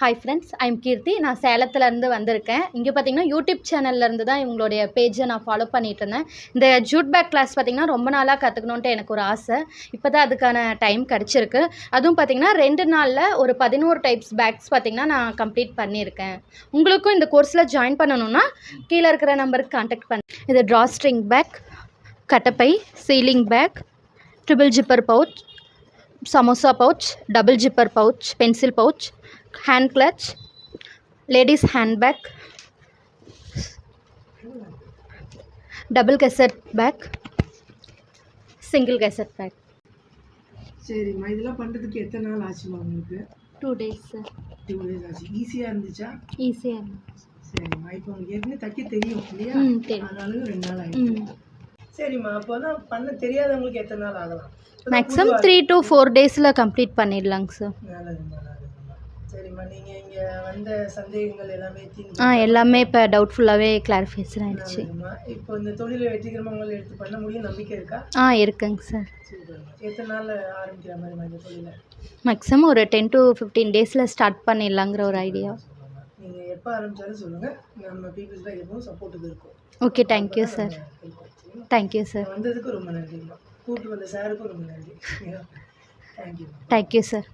Hi friends I'm கீர்த்தி நான் சேலத்துலேருந்து வந்திருக்கேன். இங்கே பார்த்தீங்கன்னா யூடியூப் சேனல்லேருந்து தான் இவங்களுடைய பேஜை நான் ஃபாலோ பண்ணிட்டு இருந்தேன் இந்த ஜூட் பேக் கிளாஸ் பார்த்தீங்கன்னா ரொம்ப நாளாக கற்றுக்கணுன்ட்டு எனக்கு ஒரு ஆசை. இப்போ தான் அதுக்கான டைம் கிடச்சிருக்கு. அதுவும் பார்த்தீங்கன்னா ரெண்டு நாளில் ஒரு பதினோரு டைப்ஸ் பேக்ஸ் பார்த்தீங்கன்னா நான் கம்ப்ளீட் பண்ணியிருக்கேன். உங்களுக்கும் இந்த கோர்ஸில் ஜாயின் பண்ணணுன்னா கீழே இருக்கிற நம்பருக்கு கான்டாக்ட் பண்ண. இது draw string bag கட்டப்பை sealing bag triple zipper pouch samosa pouch double zipper pouch pencil pouch hand clutch ladies hand bag double gusset bag single gusset bag சரிம்மா இதெல்லாம் பண்ணுறதுக்கு எத்தனை நாள் ஆச்சுமா உங்களுக்கு? Two days sir two days ஆச்சு. ஈஸியாக இருந்துச்சா? ஈஸியாக சரிம்மா இப்போ உங்களுக்கு ஏற்கனவே தைக்க தெரியும் இல்லையா? ம் தெரியும். அதனால ரெண்டு நாள் ஆயிடுச்சு ம். சரிம்மா அப்போ தான் பண்ண தெரியாதவங்களுக்கு எத்தனை நாள் ஆகலாம்? மேக்ஸிமம் த்ரீ டு ஃபோர் டேஸில் கம்ப்ளீட் பண்ணிடலாங்க சார் நல்லதும்மா சரிம்மா நீங்கள் இங்கே வந்த சந்தேகங்கள் எல்லாமே ஆ எல்லாமே இப்போ டவுட்ஃபுல்லாகவே கிளாரிஃபிகேஷன் ஆயிடுச்சு. இப்போ இந்த தொழிலை வெற்றிகரமாக உங்களை எடுத்து பண்ண முடியும் நம்பிக்கை இருக்கா? ஆ இருக்குங்க சார். சூப்பர்மா. எத்தனை நாள் ஆரம்பிக்கிற மாதிரிம்மா இந்த தொழிலை? மேக்ஸிமம் ஒரு டென் டு ஃபிஃப்டீன் டேஸில் ஸ்டார்ட் பண்ணிடலாங்கிற ஒரு ஐடியா நீங்கள் எப்போ ஆரம்பிச்சாலும் சொல்லுங்கள் நம்ம பீப்புள்ஸ்லாம் எப்பவும் சப்போர்ட்டுக்கு இருக்கும். Okay thank you sir thank you sir வந்ததுக்கு ரொம்ப நன்றிம்மா. கூப்பிட்டு வந்த சாருக்கும் ரொம்ப நன்றி. Thank you thank you sir